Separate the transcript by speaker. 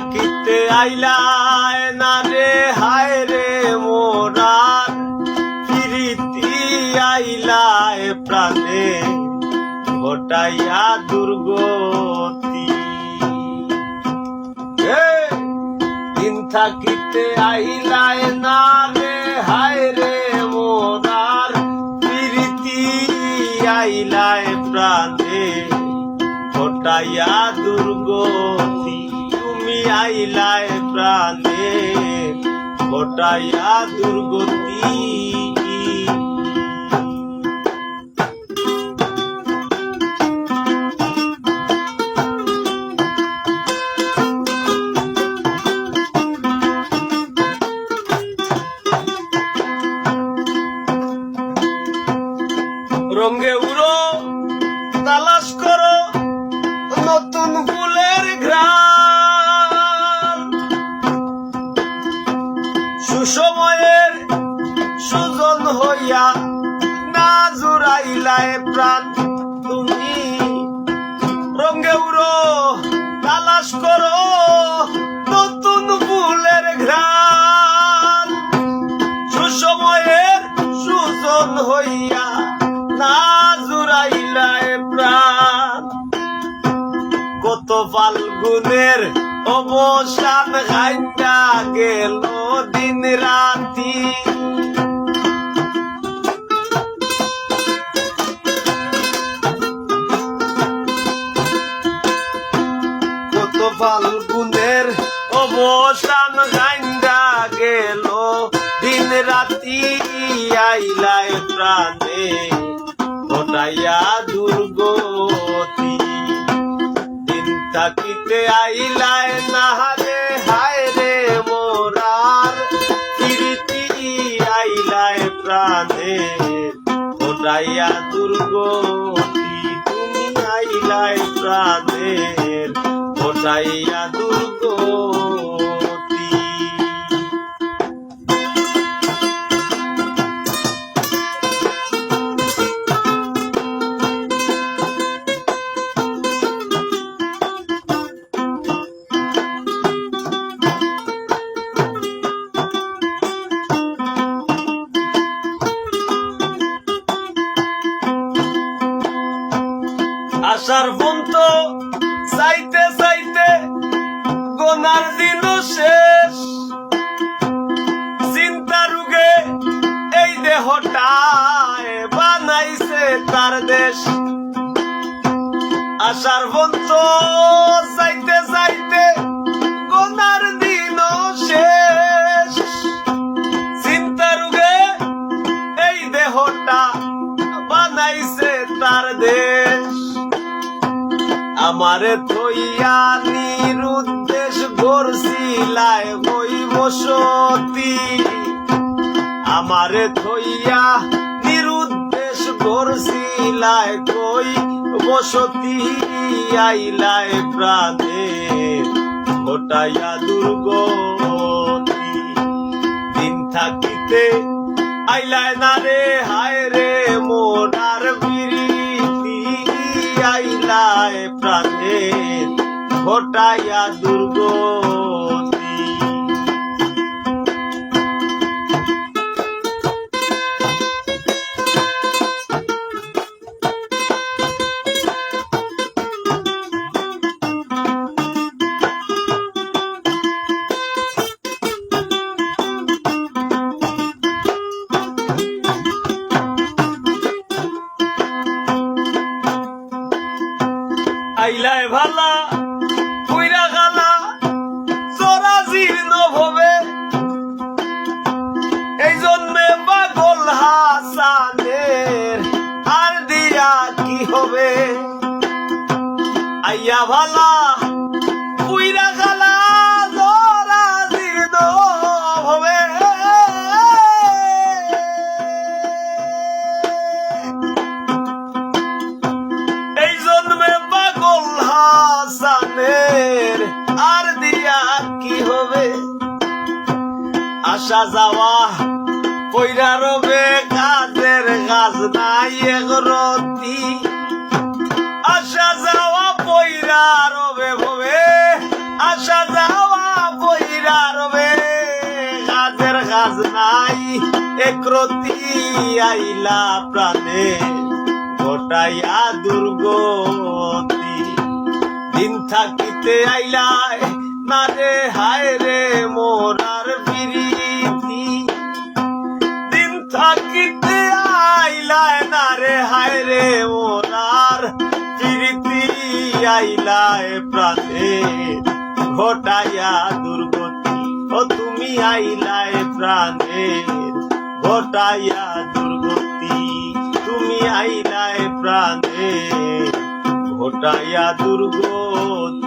Speaker 1: থাকিতে আইলায় না রে, হায় রে মোরার ফিরিতি আইলায় প্রাণে, ঘটাইয়া দুর্গতি। দিন থাকিতে আইলায় না রে, হায় রে মোরার। প্রীতি আইলায় প্রাণে, ঘটাইয়া দুর্গতি। তুমি আইলায় প্রাণে ঘটাইয়া দুর্গতি রঙ্গে সুসময়ের সুজন হইয়া না জুড়াইলায় প্রাণ। তুমি রঙ্গে উড়ো তালাশ করো, নতুন ফুলের ঘ্রাণ। সুসময়ের সুজন হইয়া না জুড়াইলায় প্রাণ। কত ফাল্গুনের অবসান খাইটা গেল দিন রাতি কত ফাল্গুনের অবসান গাইন্দা গেল দিন রাতি আইলায় প্রাণে ঘটাইয়া থাকিতে আইলায় নাহারে হায় রে মোরার। কীর্তি আইলায় প্রাণে ঘটাইয়া দুর্গতি তুমি আইলায় প্রাণে ঘটাইয়া দুর্গতি আসার পন্ত চাইতে চাইতে গোনার দিন শেষ। চিন্তা রুগে এই দেহটায় বানাইছে তার দেশ। আসার পন্ত আমারে থইয়া নিরুদ্দেশ গড়ছিলায় বই বসতি আমারে থইয়া নিরুদ্দেশ গড়ছিলায় কই বসতি আইলায় প্রাণে ঘটাইয়া দুর্গতি। দিন থাকিতে আইলায় না রে, হায় রে মোরার বিরিতি আইলায় প্রাণে ঘটাইয়া দুর্গতি আইলায় ভালা আসা যাওয়া পৈরা রবে কাজের গাছ নাই এগরতি আসা যাওয়া পৈরা রবে ভবে। আসা যাওয়া পৈরা রবে কাজের গাছ নাই একরতি আইলা প্রাণে গোটাইয়া দুর্গতি। দিন থাকিতে আইলায়, না রে হায় রে মোরা আইলায় প্রাণে ঘটাইয়া দুর্গতি। ও তুমি আইলায় প্রাণে, ঘটাইয়া দুর্গতি। তুমি আইলায় প্রাণে, ঘটাইয়া দুর্গতি।